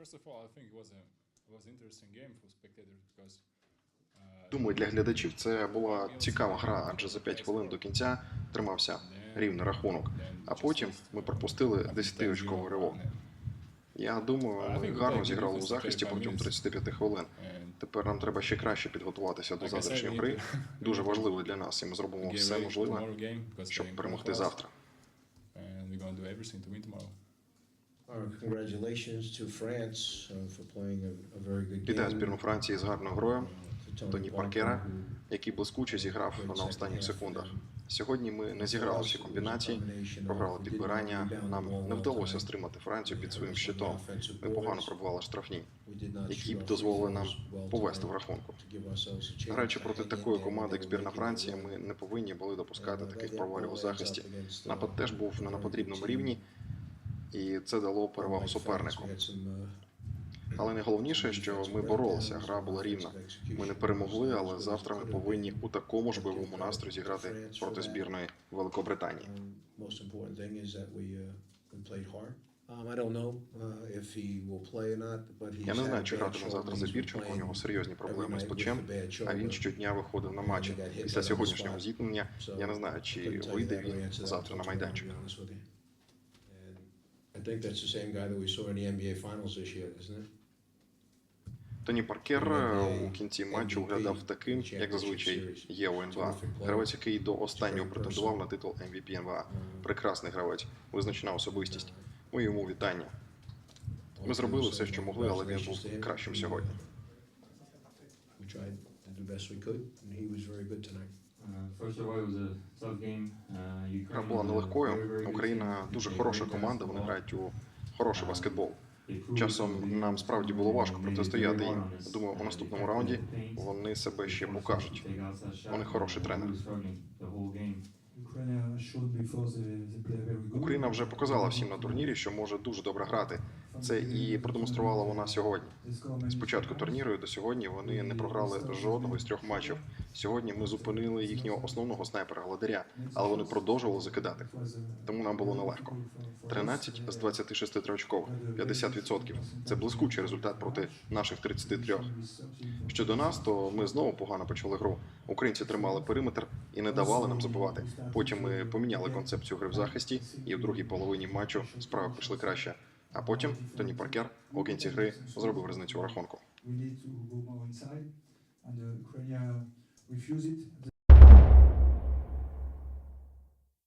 First of all, I think it was a was an interesting game for spectators because uh, Думаю, для глядачів це була цікава гра, адже за 5 хвилин до кінця тримався рівний рахунок. А потім ми пропустили 10-очковий ривок. Я думаю, ми гарно зіграли у захисті протягом 35 хвилин. Тепер нам треба ще краще підготуватися до завтрашньої гри. Дуже важливо для нас, і ми зробимо все можливе, щоб перемогти завтра. Вітаю game. збірну Франції з гарною грою. Тоні Паркера, який блискуче зіграв на останніх секундах. Сьогодні ми не зіграли всі комбінації, програли підбирання. Нам не вдалося стримати Францію під своїм щитом. Ми погано пробували штрафні, які б дозволили нам повести в рахунку. Граючи проти такої команди, як збірна Франції, ми не повинні були допускати Uh, таких провалів у захисті. uh, Напад теж був на напотрібному рівні, і це дало перевагу супернику. Uh, Але найголовніше, що ми боролися, гра була рівна. Ми не перемогли, але завтра ми повинні у такому ж бойовому настрої зіграти проти збірної Великобританії. Uh, uh, Я не знаю, чи гратиме завтра за Бірченко, у нього серйозні проблеми з плечем, а він щодня виходив на матчі. Після сьогоднішнього зіткнення я не знаю, чи вийде він завтра на майданчик. I think that's the same guy that we saw in the NBA Finals this year, isn't it? Тоні Паркер у кінці матчу виглядав таким, як зазвичай є у НБА. Гравець, який до останнього претендував на титул MVP НБА. Прекрасний гравець, визначена особистість. Ми йому вітання. Ми зробили все, що могли, але він був кращим сьогодні. Uh, First of all, it was a tough game. Гра була нелегкою. Україна дуже хороша команда. Вони грають у хороший баскетбол. Часом нам справді було важко протистояти їм. Думаю, у наступному раунді вони себе ще покажуть. Вони хороший тренер. Україна вже показала всім на турнірі, що може дуже добре грати. Це і продемонструвала вона сьогодні. З початку турніру до сьогодні вони не програли жодного із трьох матчів. Сьогодні ми зупинили їхнього основного снайпера Гладаря, але вони продовжували закидати. Тому нам було нелегко. 13 з 26 триочкових, 50%. Це блискучий результат проти наших 33. Щодо нас, то ми знову погано почали гру. Українці тримали периметр і не давали нам забивати. Потім ми поміняли концепцію гри в захисті, і в другій половині матчу справи пішли краще. А потім Тоні Паркер у кінці гри зробив різницю рахунку.